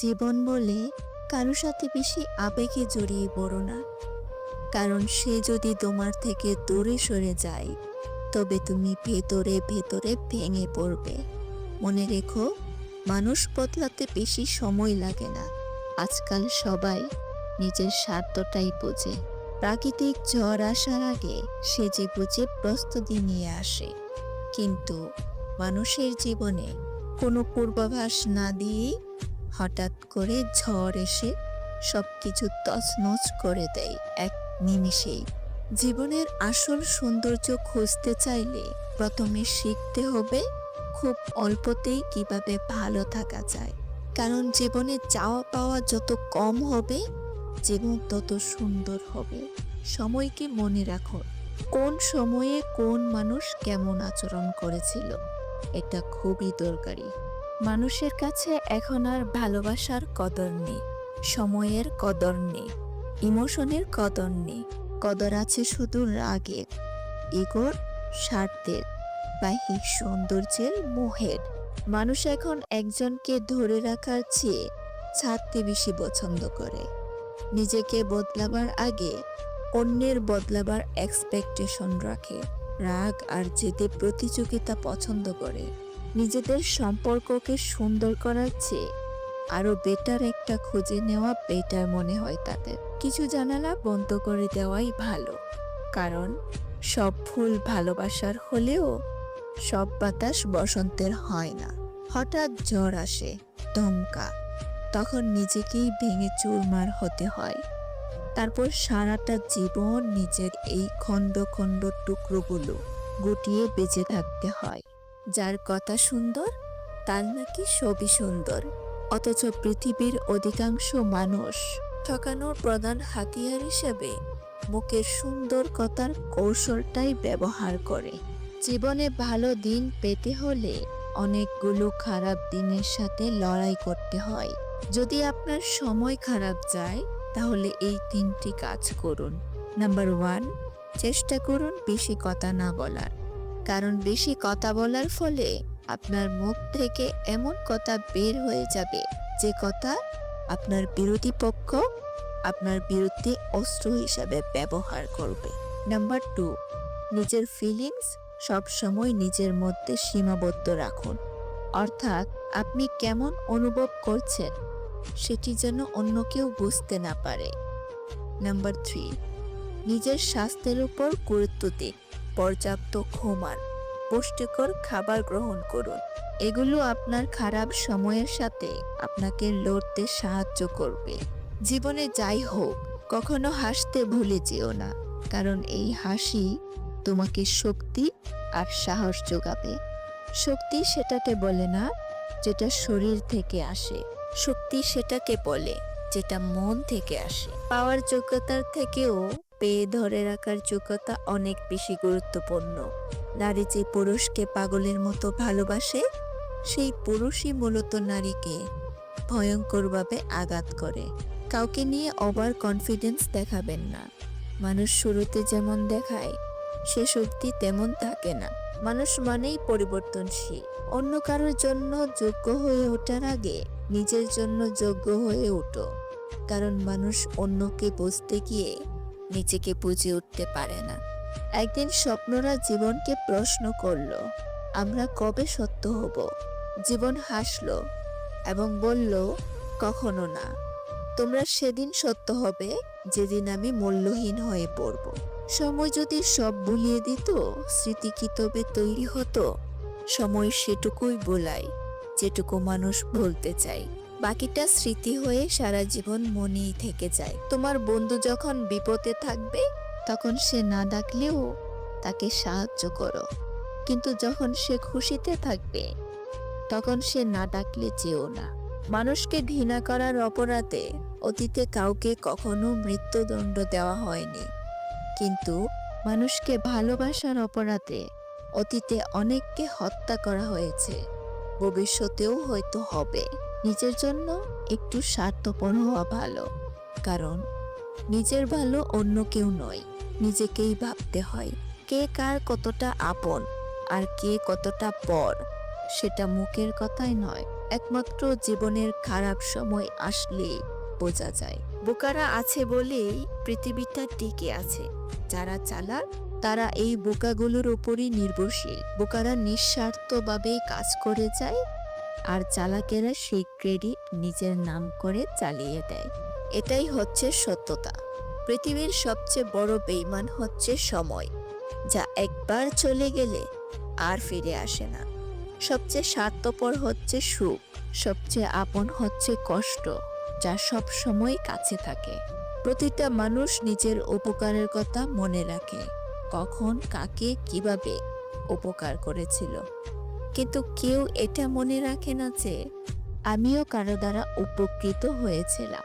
জীবন বলে কারও সাথে বেশি আবেগে জড়িয়ে পড়ো না। কারণ সে যদি তোমার থেকে দূরে সরে যায়, তবে তুমি ভেতরে ভেতরে ভেঙে পড়বে। মনে রেখো, মানুষ বদলাতে বেশি সময় লাগে না। আজকাল সবাই নিজের স্বার্থটাই বোঝে। প্রাকৃতিক ঝড় আসার আগে সে যে বুঝে প্রস্তুতি নিয়ে আসে। কিন্তু মানুষের জীবনে কোনো পূর্বাভাস না দিয়েই হঠাৎ করে ঝড় এসে সব কিছু তছনছ করে দেয় এক নিমিষেই জীবনের আসল সৌন্দর্য খুঁজতে চাইলে প্রথমে শিখতে হবে খুব অল্পতেই কীভাবে ভালো থাকা যায়। কারণ জীবনে চাওয়া পাওয়া যত কম হবে, জীবন তত সুন্দর হবে। সময়কে মনে রাখো, কোন সময়ে কোন মানুষ কেমন আচরণ করেছিল, এটা খুবই দরকারি। মানুষের কাছে এখন আর ভালোবাসার কদর নেই, সময়ের কদর নেই, ইমোশনের কদর নেই। কদর আছে শুধু রাগের, ইগোর, স্বার্থের বাহ্যিক সৌন্দর্যের মোহের। মানুষ এখন একজনকে ধরে রাখার চেয়ে ছাড়তে বেশি পছন্দ করে। নিজেকে বদলাবার আগে অন্যের বদলাবার এক্সপেকটেশন রাখে, রাগ আর জেদে প্রতিযোগিতা পছন্দ করে। নিজেদের সম্পর্ককে সুন্দর করার চেয়ে আরও বেটার একটা খুঁজে নেওয়া বেটার মনে হয় তাদের। কিছু জানালা বন্ধ করে দেওয়াই ভালো, কারণ সব ফুল ভালোবাসার হলেও সব বাতাস বসন্তের হয় না। হঠাৎ জ্বর আসে, দমকা, তখন নিজেকেই ভেঙে চুরমার হতে হয়। তারপর সারাটা জীবন নিজের এই খণ্ড খণ্ড টুকরোগুলো গুটিয়ে বেঁচে থাকতে হয়। যার কথা সুন্দর, তার নাকি সবই সুন্দর। অথচ পৃথিবীর অধিকাংশ মানুষ ঠকানোর প্রধান হাতিয়ার হিসেবে মুখের সুন্দর কথার কৌশলটাই ব্যবহার করে। জীবনে ভালো দিন পেতে হলে অনেকগুলো খারাপ দিনের সাথে লড়াই করতে হয়। যদি আপনার সময় খারাপ যায়, তাহলে এই তিনটি কাজ করুন। নাম্বার ওয়ান, চেষ্টা করুন বেশি কথা না বলার। কারণ বেশি কথা বলার ফলে আপনার মুখ থেকে এমন কথা বের হয়ে যাবে যে কথা আপনার বিরোধী পক্ষ আপনার বিরুদ্ধে অস্ত্র হিসাবে ব্যবহার করবে। নাম্বার টু, নিজের ফিলিংস সবসময় নিজের মধ্যে সীমাবদ্ধ রাখুন। অর্থাৎ আপনি কেমন অনুভব করছেন সেটি যেন অন্য কেউ বুঝতে না পারে। নাম্বার থ্রি, নিজের স্বাস্থ্যের উপর গুরুত্ব দিন। পর্যাপ্ত ঘুমান। পুষ্টিকর খাবার গ্রহণ করুন। এগুলো আপনার খারাপ সময়ের সাথে আপনাকে লড়তে সাহায্য করবে। জীবনে যাই হোক, কখনো হাসতে ভুলে যেও না, কারণ এই হাসি তোমাকে শক্তি আর সাহস যোগাবে। শক্তি সেটাকে বলে না, যেটা শরীর থেকে আসে। শক্তি সেটাকে বলে, যেটা মন থেকে আসে। পাওয়ার যোগ্যতার থেকেও পেয়ে ধরে রাখার যোগ্যতা অনেক বেশি গুরুত্বপূর্ণ। নারী যে পুরুষকে পাগলের মতো ভালোবাসে, সেই পুরুষই মূলত নারীকে ভয়ঙ্করভাবে আঘাত করে। কাউকে নিয়ে ওভার কনফিডেন্স দেখাবেন না। মানুষ শুরুতে যেমন দেখায়, সে অবধি তেমন থাকে না। মানুষ মানেই পরিবর্তনশীল। অন্য কারোর জন্য যোগ্য হয়ে ওঠার আগে নিজের জন্য যোগ্য হয়ে ওঠো। কারণ মানুষ অন্যকে বুঝতে গিয়ে নিজেকে বুঝে উঠতে পারে না। একদিন স্বপ্নরা জীবনকে প্রশ্ন করল, আমরা কবে সত্য হব? জীবন হাসল এবং বলল, কখনো না। তোমরা সেদিন সত্য হবে যেদিন আমি মূল্যহীন হয়ে পড়ব। সময় যদি সব ভুলিয়ে দিত, স্মৃতি কি তবে তৈরি হতো? সময় সেটুকুই বোলায় যেটুকু মানুষ বলতে চায়। বাকিটা স্মৃতি হয়ে সারা জীবন মনেই থেকে যায়। তোমার বন্ধু যখন বিপদে থাকবে, তখন সে না ডাকলেও তাকে সাহায্য করো। কিন্তু যখন সে খুশিতে থাকবে, তখন সে না ডাকলে যেও না। মানুষকে ঘৃণা করার অপরাধে অতীতে কাউকে কখনো মৃত্যুদণ্ড দেওয়া হয়নি। কিন্তু মানুষকে ভালোবাসার অপরাধে অতীতে অনেককে হত্যা করা হয়েছে। ভবিষ্যতেও হয়তো হবে। নিজের জন্য একটু স্বার্থপর হওয়া ভালো। কারণ নিজের ভালো অন্য কেউ নয়, নিজেকেই ভাবতে হয় কে কার কতটা আপন আর কে কতটা পর। সেটা মুখের কথাই নয়, একমাত্র জীবনের খারাপ সময় আসলে বোঝা যায়। বোকারা আছে বলেই পৃথিবীটা টিকে আছে। যারা চালাক, তারা এই বোকাগুলোর উপরই নির্ভরশীল। বোকারা নিঃস্বার্থভাবে কাজ করে যায় আর চালাকেরা সেই ক্রেডিট নিজের নাম করে চালিয়ে দেয়। এটাই হচ্ছে সত্যতা। পৃথিবীর সবচেয়ে বড় বেইমান হচ্ছে সময়, যা একবার চলে গেলে আর ফিরে আসে না। সবচেয়ে স্বার্থপর হচ্ছে সুখ, সবচেয়ে আপন হচ্ছে কষ্ট, যা সব সময় কাছে থাকে। প্রতিটা মানুষ নিজের উপকারের কথা মনে রাখে, কখন কাকে কীভাবে উপকার করেছিল। কিন্তু কেউ এটা মনে রাখে না যে আমিও কারও দ্বারা উপকৃত হয়েছিলাম।